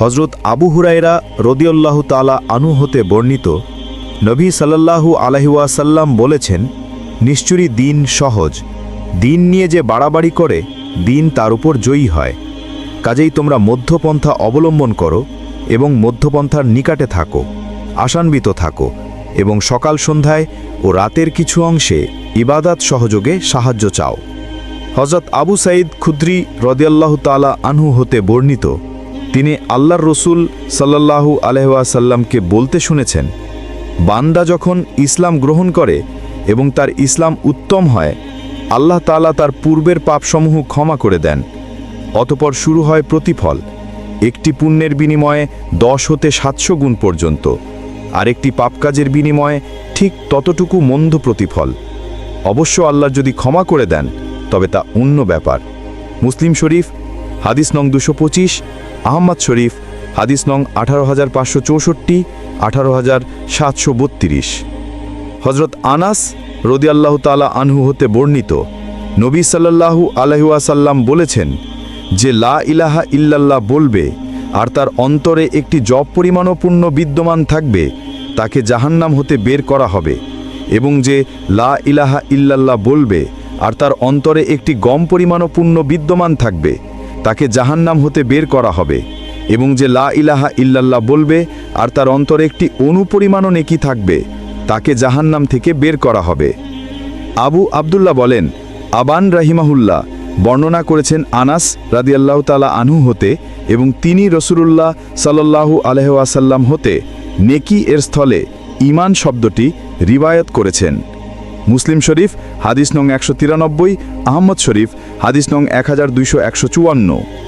হজরত আবু হুরাইরা রদিউল্লাহ তালা আনু হতে বর্ণিত, নবী সাল্লাল্লাহু আলহিউসাল্লাম বলেছেন, নিশ্চয়ই দিন সহজ। দিন নিয়ে যে বাড়াবাড়ি করে, দিন তার উপর জয়ী হয়। কাজেই তোমরা মধ্যপন্থা অবলম্বন করো এবং মধ্যপন্থার নিকাটে থাকো, আশান্বিত থাকো এবং সকাল সন্ধ্যায় ও রাতের কিছু অংশে ইবাদাত সহযোগে সাহায্য চাও। হজরত আবু সাইদ খুদ্রি রদিয়াল্লাহ তালা আনহু হতে বর্ণিত তিনি আল্লাহর রসুল সাল্লাল্লাহু আলহাসাল্লামকে বলতে শুনেছেন, বান্দা যখন ইসলাম গ্রহণ করে এবং তার ইসলাম উত্তম হয়, আল্লাহ তাআলা তার পূর্বের পাপসমূহ ক্ষমা করে দেন, অতপর শুরু হয় প্রতিফল, একটি পুণ্যের বিনিময়ে দশ হতে সাতশো গুণ পর্যন্ত, আরেকটি পাপকাজের বিনিময়ে ঠিক ততটুকু মন্দ প্রতিফল। অবশ্য আল্লাহ যদি ক্ষমা করে দেন, তবে তা অন্য ব্যাপার। মুসলিম শরীফ হাদিস নং দুশো পঁচিশ, আহম্মদ শরীফ, হাদিস নং আঠারো হাজার পাঁচশো চৌষট্টি, আঠারো হাজার সাতশো বত্রিশ। হজরত আনাস রদিয়াল্লাহ তালা আনহু হতে বর্ণিত, নবী সাল্লাল্লাহু আলহাসাল্লাম বলেছেন, যে লা ইলাহা ইল্লাল্লাহ বলবে, আর তার অন্তরে একটি জব পরিমাণও পুণ্য বিদ্যমান থাকবে, তাকে জাহান্নাম হতে বের করা হবে। এবং যে লা ইলাহা ইল্লাল্লাহ বলবে, আর তার অন্তরে একটি গম পরিমাণও পুণ্য বিদ্যমান থাকবে তাকে জাহান্নাম হতে বের করা হবে এবং যে লা ইলাহা ইল্লাল্লাহ বলবে আর তার অন্তরে একটি অনুপরিমাণও নেকি থাকবে, তাকে জাহান্নাম থেকে বের করা হবে। আবু আবদুল্লাহ বলেন, আবান রাহিমাহুল্লাহ বর্ণনা করেছেন আনাস রাদিয়াল্লাহ তালা আনহু হতে এবং তিনি রসুলুল্লাহ সাল্লাল্লাহু আলহাসাল্লাম হতে নেকি এর স্থলে ইমান শব্দটি রিবায়ত করেছেন। মুসলিম শরীফ, হাদিস নং একশো তিরানব্বই আহম্মদ শরীফ, হাদিস নং এক হাজার দুইশো একশো চুয়ান্ন।